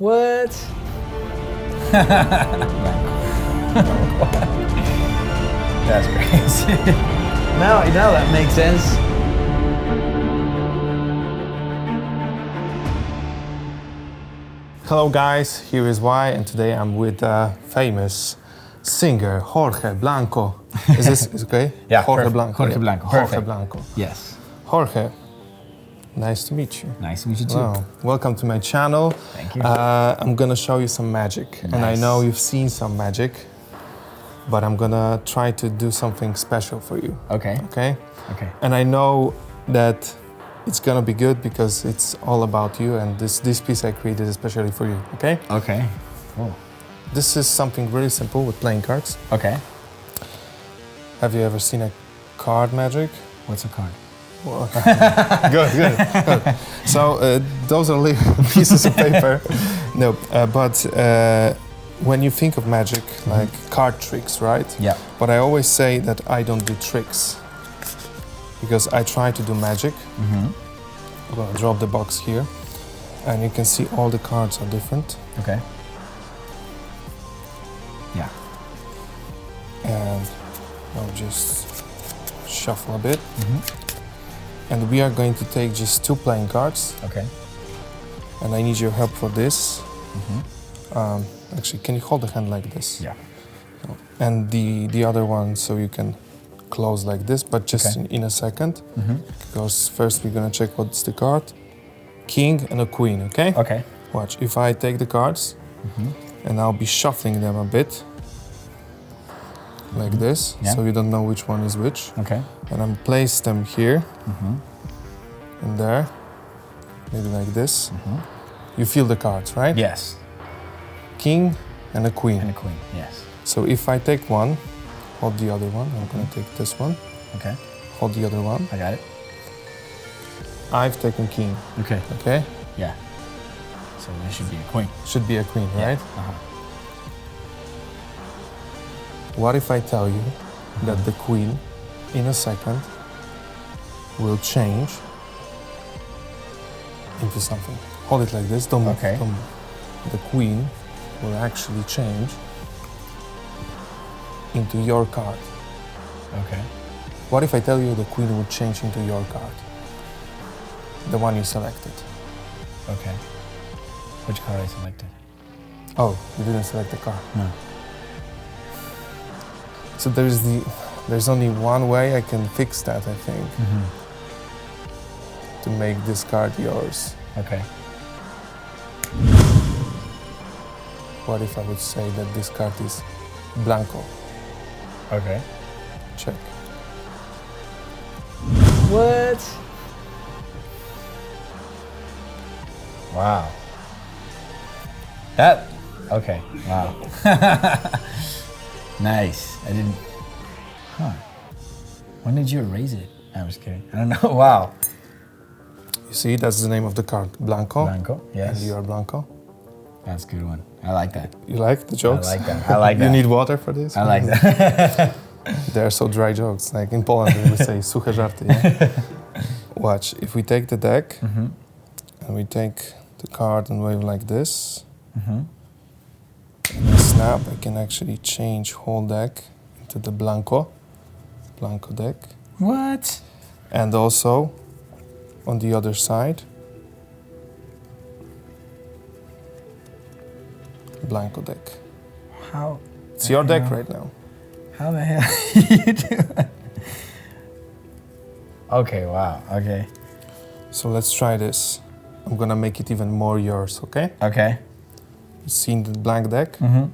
What? That's crazy. Now, now that makes sense. Hello guys, here is Y and today I'm with uh, famous singer Jorge Blanco. Is this is okay? Yeah, Jorge perfect. Blanco. Jorge. Blanco, Jorge. Blanco. yes. Jorge, nice to meet you. Nice to meet you too. Wow. Welcome to my channel. Thank you. Uh, I'm gonna show you some magic, and I know you've seen some magic, but I'm gonna try to do something special for you. Okay. Okay? Okay. And I know that it's gonna be good because it's all about you, and this this piece I created especially for you. Okay? Okay. Cool. This is something really simple with playing cards. Okay. Have you ever seen a card magic? What's a card? good, good, good. So uh, those are little pieces of paper. no, uh, but uh, when you think of magic, like card tricks, right? Yeah. But I always say that I don't do tricks because I try to do magic. Mm-hmm. I'm gonna drop the box here, and you can see all the cards are different. Okay. Yeah. And I'll just shuffle a bit, Mm-hmm. And we are going to take just two playing cards. Okay. and I need your help for this. Mm-hmm. Um, actually, can you hold the hand like this? Yeah. And the the other one, so you can close like this, but just Okay. in, in a second, Mm-hmm. because first we're gonna check what's the card. King and a queen, okay? Okay. Watch. If I take the cards, Mm-hmm. and I'll be shuffling them a bit, like this, Mm-hmm. Yeah. so you don't know which one is which, Okay. and I'm place them here Mm-hmm. and there, maybe like this. Mm-hmm. You feel the cards, right? Yes. King and a queen. And a queen. Yes. So if I take one, hold the other one. I'm gonna take this one, Okay. hold the other one. I got it. I've taken king, Okay. okay? Yeah. So this should be a queen. Should be a queen, right? Uh-huh. What if I tell you that the queen, in a second, will change into something? Hold it like this. Don't move. Okay. Don't move. The queen will actually change into your card. Okay. What if I tell you the queen would change into your card? The one you selected. Okay. Which card I selected? Oh, you didn't select the card. No. So there's the there's only one way I can fix that, I think, Mm-hmm. to make this card yours. Okay. What if I would say that this card is Blanco? Okay. Check. What? Wow. That. Okay. Wow. nice. I didn't. Huh. When did you erase it? I was kidding. I don't know. Wow. You see, that's the name of the card, Blanco. Blanco. Yes. And you are Blanco. That's a good one. I like that. You like the jokes? I like that. I like that. you need water for this? I like that. They're so dry jokes. Like in Poland, we would say suche żarty. Yeah? Watch. If we take the deck mm-hmm. and we take the card and wave like this, Mm-hmm. and I I can actually change whole deck into the Blanco, Blanco deck. What? And also on the other side, Blanco deck. How? It's your deck Yeah. right now. How the hell you do it? Okay. Wow. Okay. So let's try this. I'm gonna make it even more yours, okay? Okay. You seen the blank deck? Mm-hmm.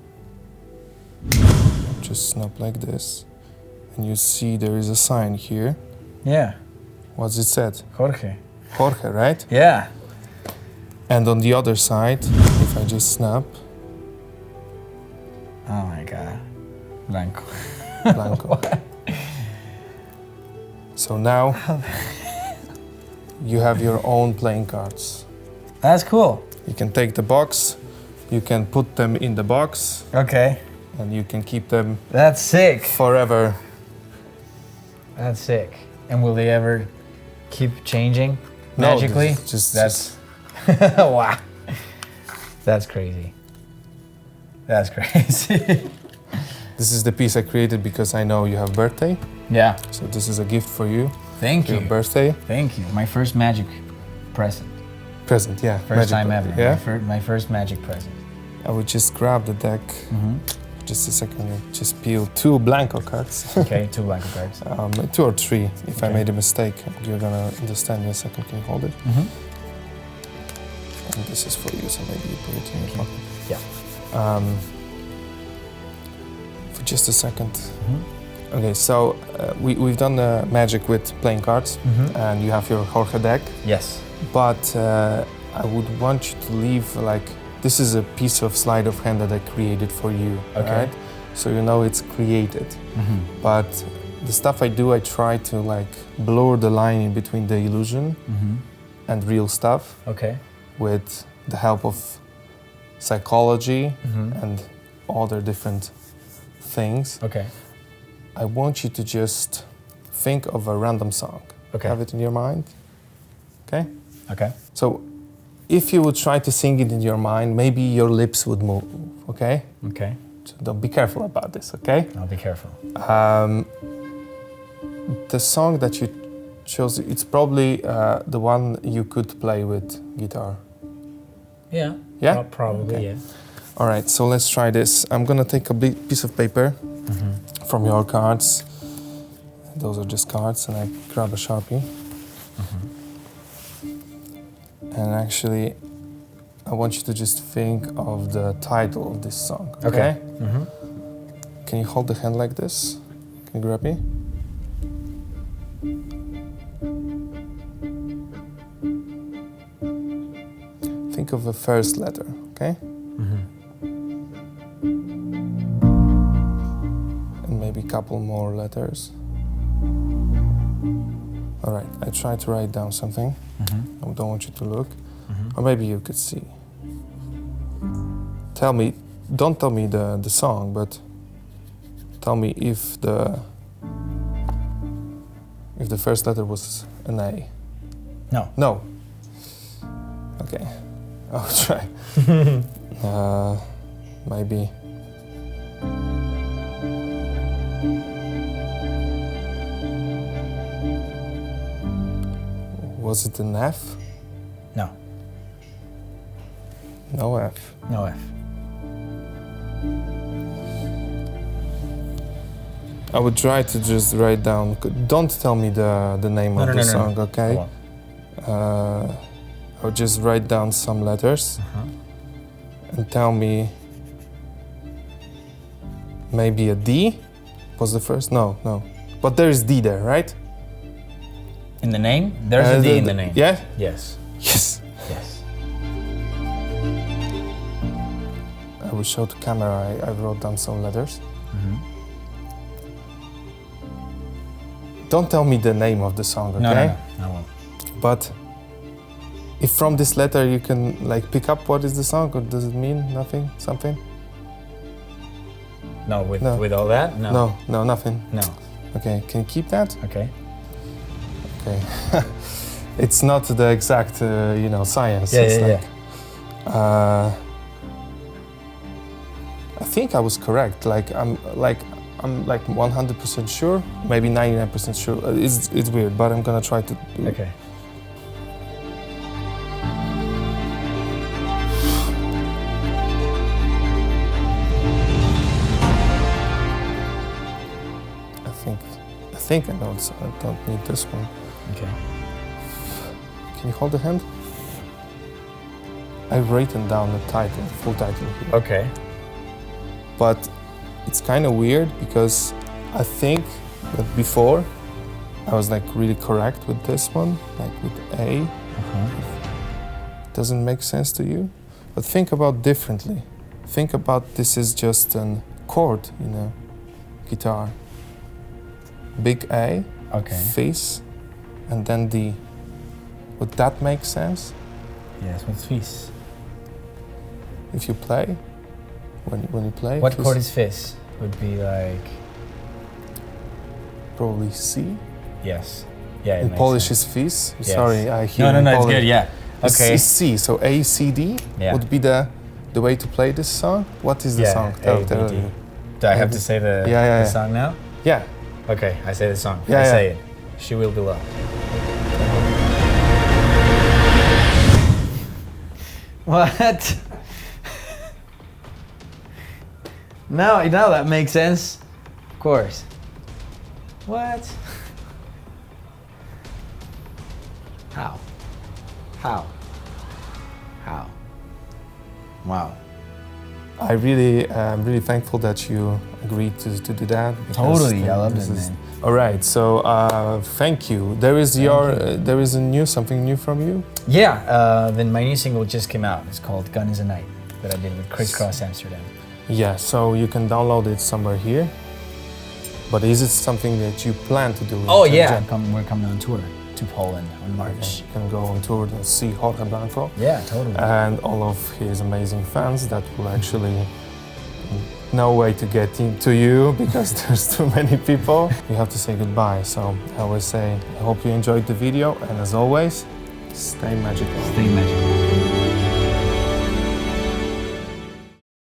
Just snap like this. And you see there is a sign here. Yeah. What's it said? Jorge. Jorge, right? Yeah. And on the other side, if I just snap, Oh my god. Blanco. Blanco. so now you have your own playing cards. That's cool. You can take the box, you can put them in the box, Okay. And you can keep them That's sick. forever. That's sick. And will they ever keep changing No, magically? just- just- That's wow. That's crazy. That's crazy. This is the piece I created because I know you have birthday. yeah. So this is a gift for you. Thank Your you. birthday Thank you. My first magic present. present. Yeah. First magic time ever. My, Yeah. fir- my first magic present. I would just grab the deck. Mm-hmm. Just a second. Just peel two blanco cards. Okay, two blanco cards. um, two or three. If I made a mistake, you're gonna understand in a second. Can you hold it? Mm-hmm. And this is for you, so maybe you put it in your pocket. Yeah. Um, for just a 2nd Mm-hmm. Okay, so uh, we, we've done the magic with playing cards, Mm-hmm. and you have your Jorge deck, Yes. but uh, I would want you to leave like this is a piece of sleight of hand that I created for you. Okay. Right? So you know it's created, Mm-hmm. but the stuff I do, I try to like blur the line in between the illusion Mm-hmm. and real stuff Okay. with the help of psychology Mm-hmm. and other different things. Okay. I want you to just think of a random song. Okay. Have it in your mind. Okay? Okay. So if you would try to sing it in your mind, maybe your lips would move. Okay? Okay. So don't be careful about this, okay? I'll be careful. Um, the song that you chose, it's probably uh, the one you could play with guitar. Yeah. Yeah? Pro- probably. Okay. Yeah. All right, so let's try this. I'm gonna take a big piece of paper Mm-hmm. from your cards. Those are just cards, and I grab a sharpie. And actually, I want you to just think of the title of this song. Okay? Mm-hmm. Can you hold the hand like this? Can you grab me? Think of the first letter, okay? Mm-hmm. and maybe a couple more letters. All right, I tried to write down something. Mm-hmm. I don't want you to look, Mm-hmm. or maybe you could see. Tell me, don't tell me the, the song, but tell me if the if the first letter was an A. No. No. Okay, I'll try. uh, maybe. Was it an F? No. No F. No F. I would try to just write down. Don't tell me the, the name No, of no, the no, no. song, Come okay? Uh, I would just write down some letters Uh-huh. and tell me maybe a D was the first. No, no. But there is D there, right? In the name? There's Uh, a D the- in the the- name. Yeah? Yes. Yes. Yes. I will show to camera. I, I wrote down some letters. Mm-hmm. Don't tell me the name of the song, okay? No, no, no. I won't. But if from this letter you can like pick up what is the song, or does it mean nothing? Something? No, with, No. with all that? No. No, no, nothing. No. Okay, can you keep that? Okay. Okay. it's not the exact, uh, you know, science. Yeah, it's yeah, like, Uh, I think I was correct. Like I'm, like I'm like 100% sure, maybe 99% sure. Uh, It's it's weird, but I'm gonna try to. Okay. I think, I think I know. It's, I don't need this one. Okay. Can you hold the hand? I've written down the title, full title here. Okay. But it's kind of weird because I think that before I was like really correct with this one, like with A. Uh-huh. Doesn't make sense to you? But think about differently. Think about this is just an chord, you know, guitar. Big A, Okay. face, and then D. Would that make sense Yes, with Fis. if you play? When, when you play? What chord is Fis? Would be like. Probably C. Yes. Yeah. it In Polish sense. is fis. Yes. Sorry, I hear No, no, no, it's good, yeah. Okay. It's C. So A, C, D Yeah. would be the the way to play this song? What is the Yeah, song? B, D. Do I have to say the, Yeah, yeah, the song now? Yeah. Okay, I say the song. Yeah, I yeah. say it. She will be loved. What? now, now that makes sense. Of course. What? How? How? How? Wow. I really, I'm really thankful that you agreed to, to do that. Totally, I love this it, is- man. All right, so uh, thank you. There is your, uh, there is a new something new from you. Yeah, uh, then my new single just came out. It's called Gun is a Night that I did with Crisscross Amsterdam. Yeah, so you can download it somewhere here. But is it something that you plan to do? Oh, yeah. We're coming on tour to Poland on March. You can go on tour and see Jorge Blanco Yeah, totally. and all of his amazing fans that will actually no way to get into you because there's too many people. You have to say goodbye. So I always say, I hope you enjoyed the video and as always, stay magical. Stay magical.